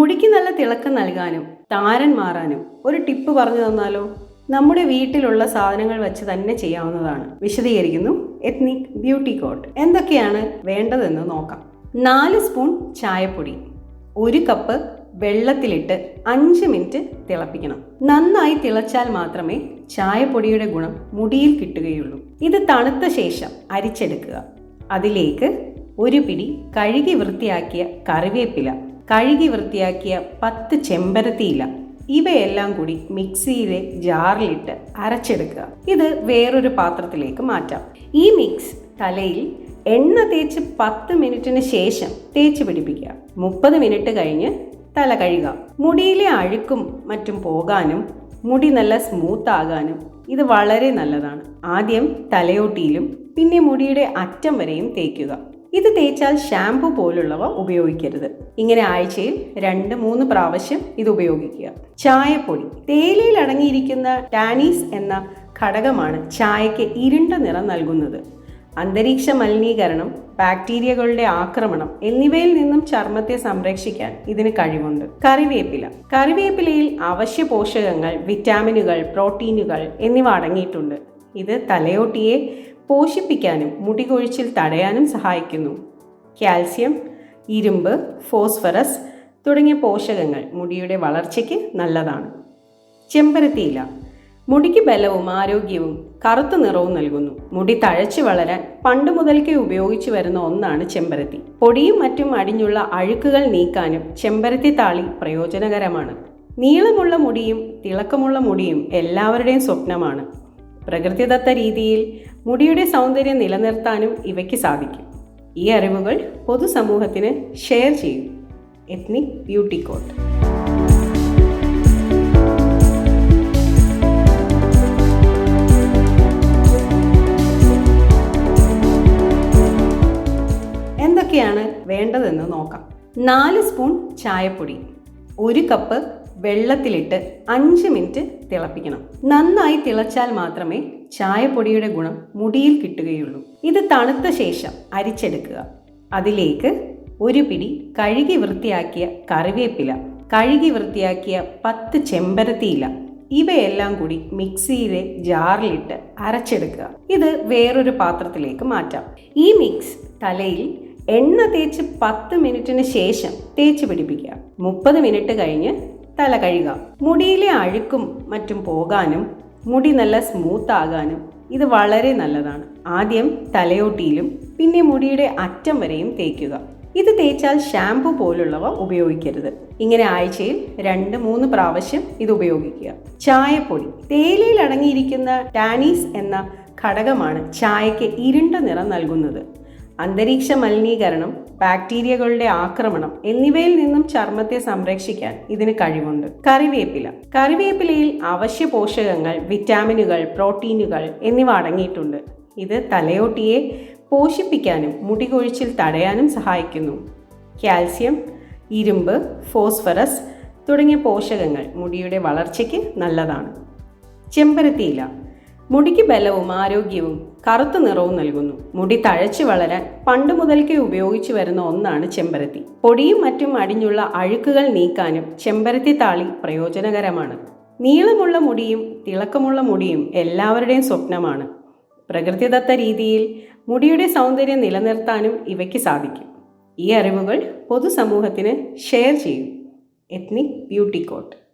മുടിക്ക് നല്ല തിളക്കം നൽകാനും താരൻ മാറാനും ഒരു ടിപ്പ് പറഞ്ഞു തന്നാലോ? നമ്മുടെ വീട്ടിലുള്ള സാധനങ്ങൾ വെച്ച് തന്നെ ചെയ്യാവുന്നതാണ്. വിശദീകരിക്കുന്നു. എത്നിക് ബ്യൂട്ടി കോട്ട് എന്തൊക്കെയാണ് വേണ്ടതെന്ന് നോക്കാം. നാല് സ്പൂൺ ചായപ്പൊടി ഒരു കപ്പ് വെള്ളത്തിലിട്ട് അഞ്ച് മിനിറ്റ് തിളപ്പിക്കണം. നന്നായി തിളച്ചാൽ മാത്രമേ ചായപ്പൊടിയുടെ ഗുണം മുടിയിൽ കിട്ടുകയുള്ളൂ. ഇത് തണുത്ത ശേഷം അരിച്ചെടുക്കുക. അതിലേക്ക് ഒരു പിടി കഴുകി വൃത്തിയാക്കിയ കറിവേപ്പില കഴുകി വൃത്തിയാക്കിയ പത്ത് ചെമ്പരത്തിയില. ഇവയെല്ലാം കൂടി മിക്സിയിലെ ജാറിലിട്ട് അരച്ചെടുക്കുക. ഇത് വേറൊരു പാത്രത്തിലേക്ക് മാറ്റാം. ഈ മിക്സ് തലയിൽ എണ്ണ തേച്ച് പത്ത് മിനിറ്റിന് ശേഷം തേച്ച് പിടിപ്പിക്കുക. മുപ്പത് മിനിറ്റ് കഴിഞ്ഞ് തല കഴുകാം മുടിയിലെ അഴുക്കും മറ്റും പോകാനും മുടി നല്ല സ്മൂത്ത് ആകാനും ഇത് വളരെ നല്ലതാണ്. ആദ്യം തലയോട്ടിയിലും പിന്നെ മുടിയുടെ അറ്റം വരെയും തേക്കുക. ഇത് തേച്ചാൽ ഷാംപു പോലുള്ളവ ഉപയോഗിക്കരുത്. ഇങ്ങനെ ആഴ്ചയിൽ രണ്ട് മൂന്ന് പ്രാവശ്യം ഇത് ഉപയോഗിക്കുക. ചായപ്പൊടി. തേയിലയിൽ അടങ്ങിയിരിക്കുന്ന ടാനീസ് എന്ന ഘടകമാണ് ചായയ്ക്ക് ഇരുണ്ട നിറം നൽകുന്നത്. അന്തരീക്ഷ മലിനീകരണം ബാക്ടീരിയകളുടെ ആക്രമണം എന്നിവയിൽ നിന്നും ചർമ്മത്തെ സംരക്ഷിക്കാൻ ഇതിന് കഴിവുണ്ട്. കറിവേപ്പില. കറിവേപ്പിലയിൽ അവശ്യ പോഷകങ്ങൾ വിറ്റാമിനുകൾ പ്രോട്ടീനുകൾ എന്നിവ അടങ്ങിയിട്ടുണ്ട്. ഇത് തലയോട്ടിയെ പോഷിപ്പിക്കാനും മുടി കൊഴിച്ചിൽ തടയാനും സഹായിക്കുന്നു. കാൽസ്യം ഇരുമ്പ് ഫോസ്ഫറസ് തുടങ്ങിയ പോഷകങ്ങൾ മുടിയുടെ വളർച്ചയ്ക്ക് നല്ലതാണ്. ചെമ്പരത്തിയില. മുടിക്ക് ബലവും ആരോഗ്യവും കറുത്ത നിറവും നൽകുന്നു. മുടി തഴച്ചു വളരാൻ പണ്ട് മുതൽക്കേ ഉപയോഗിച്ചു വരുന്ന ഒന്നാണ് ചെമ്പരത്തി. പൊടിയും മറ്റും അടിഞ്ഞുള്ള അഴുക്കുകൾ നീക്കാനും ചെമ്പരത്തി താളി പ്രയോജനകരമാണ്. നീളമുള്ള മുടിയും തിളക്കമുള്ള മുടിയും എല്ലാവരുടെയും സ്വപ്നമാണ്. പ്രകൃതിദത്ത രീതിയിൽ മുടിയുടെ സൗന്ദര്യം നിലനിർത്താനും ഇവയ്ക്ക് സാധിക്കും. ഈ അറിവുകൾ പൊതുസമൂഹത്തിന് ഷെയർ ചെയ്യും. Ethnic beauty coat. എന്തൊക്കെയാണ് വേണ്ടതെന്ന് നോക്കാം. നാല് സ്പൂൺ ചായപ്പൊടി ഒരു കപ്പ് വെള്ളത്തിലിട്ട് അഞ്ച് മിനിറ്റ് തിളപ്പിക്കണം. നന്നായി തിളച്ചാൽ മാത്രമേ ചായപ്പൊടിയുടെ ഗുണം മുടിയിൽ കിട്ടുകയുള്ളൂ. ഇത് തണുത്ത ശേഷം അരിച്ചെടുക്കുക. അതിലേക്ക് ഒരു പിടി കഴുകി വൃത്തിയാക്കിയ കറിവേപ്പില കഴുകി വൃത്തിയാക്കിയ പത്ത് ചെമ്പരത്തിയില ഇവയെല്ലാം കൂടി മിക്സിയിലെ ജാറിലിട്ട് അരച്ചെടുക്കുക. ഇത് വേറൊരു പാത്രത്തിലേക്ക് മാറ്റാം. ഈ മിക്സ് തലയിൽ എണ്ണ തേച്ച് പത്ത് മിനിറ്റിന് ശേഷം തേച്ച് പിടിപ്പിക്കുക. മുപ്പത് മിനിറ്റ് കഴിഞ്ഞ് തല കഴുകാം. മുടിയിലെ അഴുക്കും മറ്റും പോകാനും മുടി നല്ല സ്മൂത്ത് ആകാനും ഇത് വളരെ നല്ലതാണ്. ആദ്യം തലയോട്ടിയിലും പിന്നെ മുടിയുടെ അറ്റം വരെയും തേക്കുക. ഇത് തേച്ചാൽ ഷാംപൂ പോലുള്ളവ ഉപയോഗിക്കരുത്. ഇങ്ങനെ ആഴ്ചയിൽ രണ്ട് മൂന്ന് പ്രാവശ്യം ഇത് ഉപയോഗിക്കുക. ചായപ്പൊടി. തേയിലയിൽ അടങ്ങിയിരിക്കുന്ന ടാനീസ് എന്ന ഘടകമാണ് ചായക്ക് ഇരുണ്ട നിറം നൽകുന്നത്. അന്തരീക്ഷ മലിനീകരണം ബാക്ടീരിയകളുടെ ആക്രമണം എന്നിവയിൽ നിന്നും ചർമ്മത്തെ സംരക്ഷിക്കാൻ ഇതിന് കഴിവുണ്ട്. കറിവേപ്പില. കറിവേപ്പിലയിൽ അവശ്യ പോഷകങ്ങൾ വിറ്റാമിനുകൾ പ്രോട്ടീനുകൾ എന്നിവ അടങ്ങിയിട്ടുണ്ട്. ഇത് തലയോട്ടിയെ പോഷിപ്പിക്കാനും മുടി കൊഴിച്ചിൽ തടയാനും സഹായിക്കുന്നു. കാൽസ്യം ഇരുമ്പ് ഫോസ്ഫറസ് തുടങ്ങിയ പോഷകങ്ങൾ മുടിയുടെ വളർച്ചയ്ക്ക് നല്ലതാണ്. ചെമ്പരത്തിയില. മുടിക്ക് ബലവും ആരോഗ്യവും കറുത്ത നിറവും നൽകുന്നു. മുടി തഴച്ചു വളരാൻ പണ്ട് മുതൽക്കേ ഉപയോഗിച്ചു വരുന്ന ഒന്നാണ് ചെമ്പരത്തി. പൊടിയും മറ്റും അടിഞ്ഞുള്ള അഴുക്കുകൾ നീക്കാനും ചെമ്പരത്തി താളി പ്രയോജനകരമാണ്. നീളമുള്ള മുടിയും തിളക്കമുള്ള മുടിയും എല്ലാവരുടെയും സ്വപ്നമാണ്. പ്രകൃതിദത്ത രീതിയിൽ മുടിയുടെ സൗന്ദര്യം നിലനിർത്താനും ഇവയ്ക്ക് സാധിക്കും. ഈ അറിവുകൾ പൊതുസമൂഹത്തിന് ഷെയർ ചെയ്യും. Ethnic beauty coat.